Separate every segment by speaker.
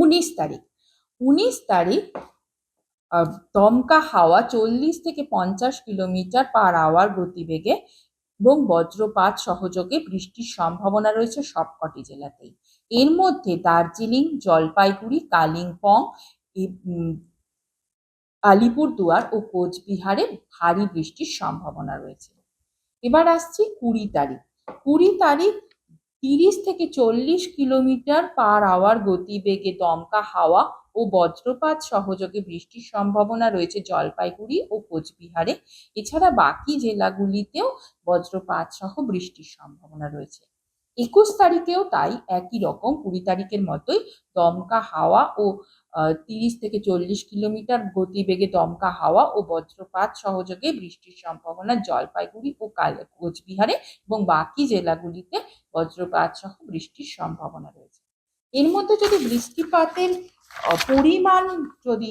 Speaker 1: উনিশ তারিখ। উনিশ তারিখ দমকা হাওয়া চল্লিশ থেকে পঞ্চাশ কিলোমিটার পার আওয়ার গতিবেগে এবং বজ্রপাত সহযোগে বৃষ্টির সম্ভাবনা রয়েছে সবকটি জেলাতেই। এর মধ্যে দার্জিলিং, জলপাইগুড়ি, কালিম্পং আলিপুরদুয়ার ও কোচবিহারে ভারী বৃষ্টির সম্ভাবনা রয়েছে। এবার আসছি কুড়ি তারিখ। কুড়ি তারিখ তিরিশ থেকে চল্লিশ কিলোমিটার পার আওয়ার গতিবেগে দমকা হাওয়া ও বজ্রপাত সহযোগে বৃষ্টির সম্ভাবনা রয়েছে জলপাইগুড়ি ও কোচবিহারে। এছাড়া বাকি জেলাগুলিতেও বজ্রপাত সহ বৃষ্টির সম্ভাবনা রয়েছে। একুশ তারিখেও তাই একই রকম কুড়ি তারিখের মতোই দমকা হাওয়া ও তিরিশ থেকে চল্লিশ কিলোমিটার গতিবেগে দমকা হাওয়া ও বজ্রপাত সহযোগে বৃষ্টির সম্ভাবনা জলপাইগুড়ি ও কাল, কোচবিহারে এবং বাকি জেলাগুলিতে বজ্রপাত সহ বৃষ্টির সম্ভাবনা রয়েছে। এর মধ্যে যদি বৃষ্টিপাতের পরিমাণ যদি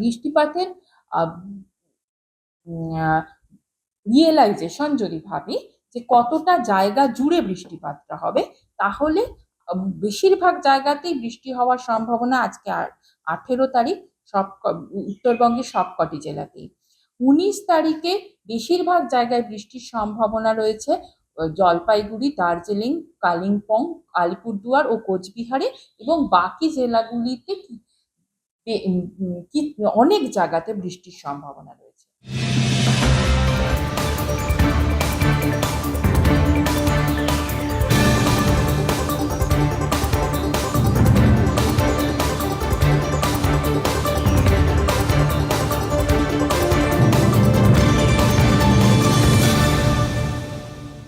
Speaker 1: বৃষ্টিপাতের রিয়েলাইজেশন যদি ভাবি যে কতটা জায়গা জুড়ে বৃষ্টিপাতটা হবে, তাহলে বেশিরভাগ জায়গাতেই বৃষ্টি হওয়ার সম্ভাবনা আজকে আঠেরো তারিখ সব উত্তরবঙ্গের সবকটি জেলাতেই। উনিশ তারিখে বেশিরভাগ জায়গায় বৃষ্টির সম্ভাবনা রয়েছে। জলপাইগুড়ি, দার্জিলিং, কালিম্পং, আলিপুরদুয়ার ও কোচবিহারে এবং বাকি জেলাগুলিতে কি- অনেক জায়গাতে বৃষ্টির সম্ভাবনা রয়েছে।